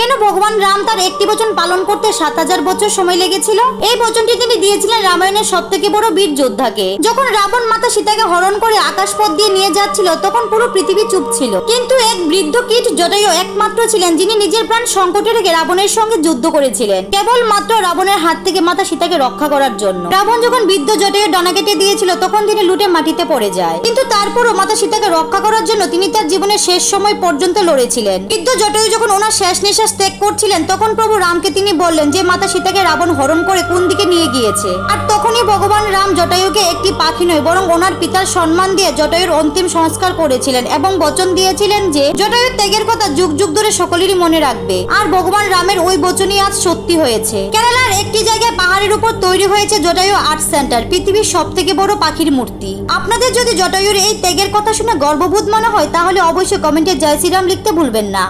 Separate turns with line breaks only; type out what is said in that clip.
কেন ভগবান রাম তার একটি বচন পালন করতে সাত হাজার বছর সময় লেগেছিল? এই বচনটি তিনি দিয়েছিলেন রামায়ণের সব থেকে বড় বীর যোদ্ধাকে। যখন রাবণ মাতা সীতাকে হরণ করে আকাশপথ দিয়ে নিয়ে যাচ্ছিল, তখন পুরো পৃথিবী চুপ ছিল। কিন্তু এক বৃদ্ধ কীট জটায়ু একমাত্র ছিলেন, যিনি নিজের প্রাণ সংকটে রেখে রাবণের সঙ্গে যুদ্ধ করেছিলেন। কেবল মাত্র রাবণের হাত থেকে মাতা সীতাকে রক্ষা করার জন্য। রাবণ যখন বৃদ্ধ জটায়ু ডানা কেটে দিয়েছিল, তখন তিনি লুটে মাটিতে পড়ে যায়। কিন্তু তারপরও মাতা সীতাকে রক্ষা করার জন্য তিনি তার জীবনের শেষ সময় পর্যন্ত লড়েছিলেন। বৃদ্ধ জটায়ু যখন ওনার শেষ নিঃশ্বাস ত্যাগ করছিলেন, তখন প্রভু রামকে তিনি বললেন যে, মাতা সীতাকে রাবণ হরণ করে কোন দিকে নিয়ে গিয়েছে? আর তখনই ভগবান রাম জটায়ুকে একটি পাখি নয়, বরং ওনার পিতার সম্মান দিয়ে জটায়ুর অন্তিম সংস্কার করেছিলেন এবং বচন দিয়েছিলেন যে, জটায়ুর ত্যাগের কথা যুগ যুগ ধরে সকলেরই মনে রাখবে। আর ভগবান রামের ওই বচনই আজ সত্যি হয়েছে। কেরালার একটি জায়গায় পাহাড়ের উপর তৈরি হয়েছে জটায়ু আর্ট সেন্টার, পৃথিবীর সব থেকে বড় পাখির মূর্তি। আপনাদের যদি জটায়ুর এই ত্যাগের কথা শুনে গর্ববোধ মনে হয়, তাহলে অবশ্যই কমেন্টে জয় শ্রীরাম লিখতে ভুলবেন না।